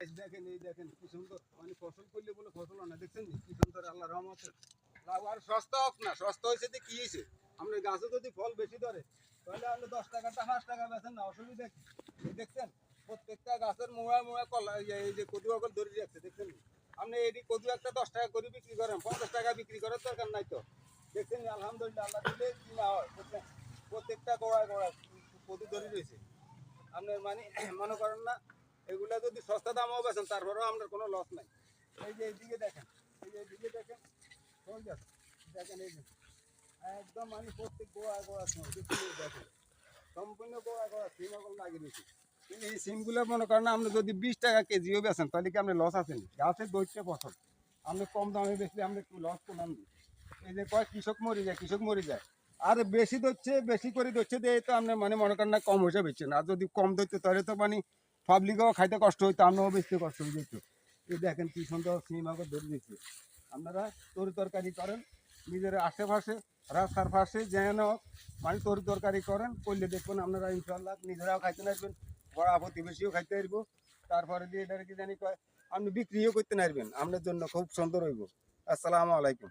দেখেন, এই দেখেন, কি সুন্দর। মানে ফসল করলে বলে ফসল না, দেখছেন কি সুন্দর আল্লাহ রহমতে। লাউ আর সস্তা হোক না, সস্তা হয়েছে তো কি হয়েছে? আপনার গাছে যদি ফল বেশি ধরে, তাহলে আপনি দশ টাকাটা, পাঁচ টাকা বেছেন না, অসুবিধা কি? দেখছেন? প্রত্যেকটা গাছের মোড়া মোড়া কলা, এই যে- কদু অকল ধরে রাখছে দেখছেন আপনি এটি কদু একটা দশ টাকা করে বিক্রি করেন, পঞ্চাশ টাকা বিক্রি করার দরকার নাই তো। দেখছেন আলহামদুলিল্লাহ, আল্লাহ দিলে কি না হয়? প্রত্যেকটা গোড়ায় গোড়ায় কদু ধরে রয়েছে। আপনার মানে মনে করেন না এগুলা যদি সস্তা দামও বেছেন তারপরেও আপনার কোনো লস নাই। এই যে এইদিকে দেখেন, এই যে এইদিকে দেখেন? দেখেন এই যে, একদম আমি প্রত্যেক গোয়া গোয়া দেখেন, সম্পূর্ণ গোয়া গোয়া সিম এখন লাগিয়ে দিয়েছি। কিন্তু এই সিমগুলো মনে করেন আপনি যদি বিশ টাকা কেজিও বেছেন তাহলে কি আপনি লস আছেন গাছের দৈত্য ফসল। আপনি কম দামে বেশি আপনি লস করলাম এই যে কয় কৃষক মরে যায়, কৃষক মরে যায়। আর বেশি ধরছে বেশি করে ধরছে দিয়ে তো আপনি মানে মনে করেন না কম হিসেবে বেচছেন। আর যদি কম ধরতে তাহলে তো মানে পাবলিকও খাইতে কষ্ট হইতো, আমরাও বেশি কষ্ট হয়ে যেত এই দেখেন কি সুন্দর আগে ধরে দিচ্ছে আপনারা তরি তরকারি করেন, নিজের আশেপাশে, রাস্তার পাশে যেন মানে তরি তরকারি করেন, করলে দেখবেন আপনারা ইনশাল্লাহ নিজেরাও খাইতে নারবেন, বড় প্রতিবেশীও খাইতে পারব। তারপরে দিয়ে এটা কি জানি আপনি বিক্রিও করতে নারবেন, আপনার জন্য খুব সুন্দর হইব। আসসালামু আলাইকুম।